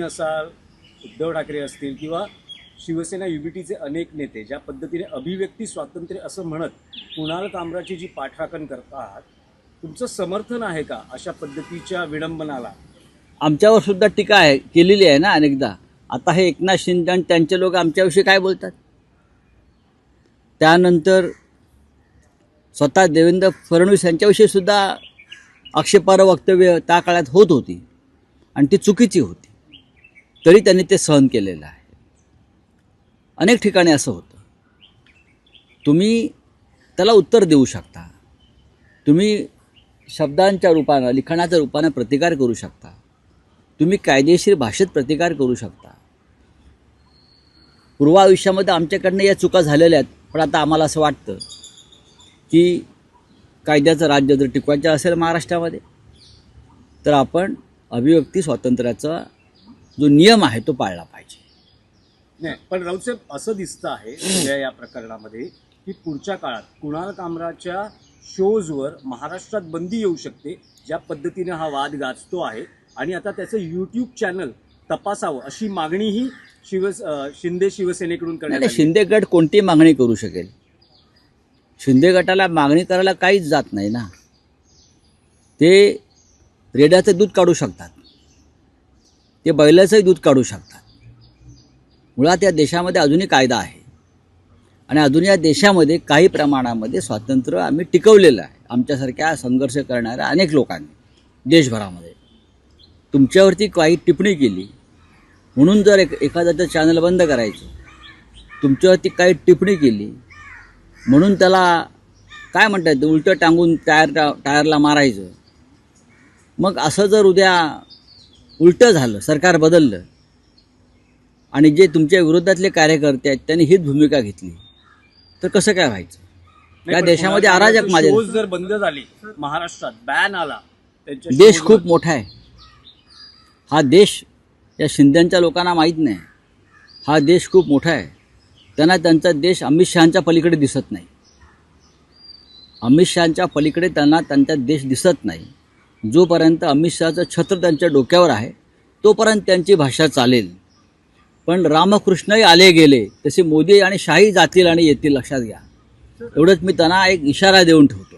तुम्ही असाल उद्धव ठाकरे असतील किंवा शिवसेना युबीटीचे अनेक नेते ज्या पद्धतीने अभिव्यक्ती स्वातंत्र्य असं म्हणत कुणाल कामराची जी पाठराखण करतात तुमचं समर्थन आहे का अशा पद्धतीच्या विडंबनाला? आमच्यावर सुद्धा टीका आहे केलेली आहे ना अनेकदा. आता हे एकनाथ शिंदे आणि त्यांचे लोक आमच्याविषयी काय बोलतात? त्यानंतर स्वतः देवेंद्र फडणवीस यांच्याविषयी सुद्धा आक्षेपार्ह वक्तव्य त्या काळात होत होती. आणि ती चुकीची होती. तरी त्यांनी ते सहन केलेलं आहे. अनेक ठिकाणी असं होतं. तुम्ही त्याला उत्तर देऊ शकता. तुम्ही शब्दांच्या रूपानं लिखाणाच्या रूपानं प्रतिकार करू शकता. तुम्ही कायदेशीर भाषेत प्रतिकार करू शकता. पूर्वायुष्यामध्ये आमच्याकडनं या चुका झालेल्या आहेत पण आता आम्हाला असं वाटतं की कायद्याचं राज्य जर टिकवायचं असेल महाराष्ट्रामध्ये तर आपण अभिव्यक्ती स्वातंत्र्याचा जो नियम आहे तो पाळला पाहिजे. नाही पण राऊत साहेब असं दिसतं आहे या प्रकरणामध्ये की पुढच्या काळात कुणाल कामराच्या शोजवर महाराष्ट्रात बंदी येऊ शकते ज्या पद्धतीने हा वाद गाजतो आहे. आणि आता त्याचं यूट्यूब चॅनल तपासावं अशी मागणीही शिव शिंदे शिवसेनेकडून करण्यात नाही, आली. शिंदे गट कोणती मागणी करू शकेल. शिंदे गटाला मागणी करायला काहीच जात नाही ना. ते रेड्याचं दूध काढू शकतात. ते बैलाचंही दूध काढू शकतात. मुळात या देशामध्ये अजूनही कायदा आहे. आणि अजून या देशामध्ये काही प्रमाणामध्ये स्वातंत्र्य आम्ही टिकवलेलं आहे. आमच्यासारख्या संघर्ष करणाऱ्या अनेक लोकांनी देशभरामध्ये. तुमच्यावरती काही टिप्पणी केली. म्हणून जर एक एखाद्याचं चॅनल बंद करायचं. तुमच्यावरती काही टिप्पणी केली. म्हणून त्याला काय म्हणतात उलटं टांगून टायर टायरला मारायचं. मग असं जर उद्या उलटं झालं सरकार बदललं. आणि जे तुमच्या विरोधातले कार्यकर्ते आहेत त्यांनी हीच भूमिका घेतली. तर कसं काय व्हायचं? या देशामध्ये अराजक माझे जर बंद झाले महाराष्ट्रात बॅन आला देश खूप मोठा आहे. हा देश या शिंद्यांच्या लोकांना माहीत नाही. हा देश खूप मोठा आहे. त्यांना त्यांचा देश अमित शहाच्या पलीकडे दिसत नाही. अमित शहाच्या पलीकडे त्यांना त्यांचा देश दिसत नाही. जोपर्यंत अमित शहाचं छत्र त्यांच्या डोक्यावर आहे तोपर्यंत त्यांची भाषा चालेल. पण रामकृष्णही आले गेले तसे मोदी आणि शाही जातील आणि येतील लक्षात घ्या. एवढंच मी त्यांना एक इशारा देऊन ठेवतो.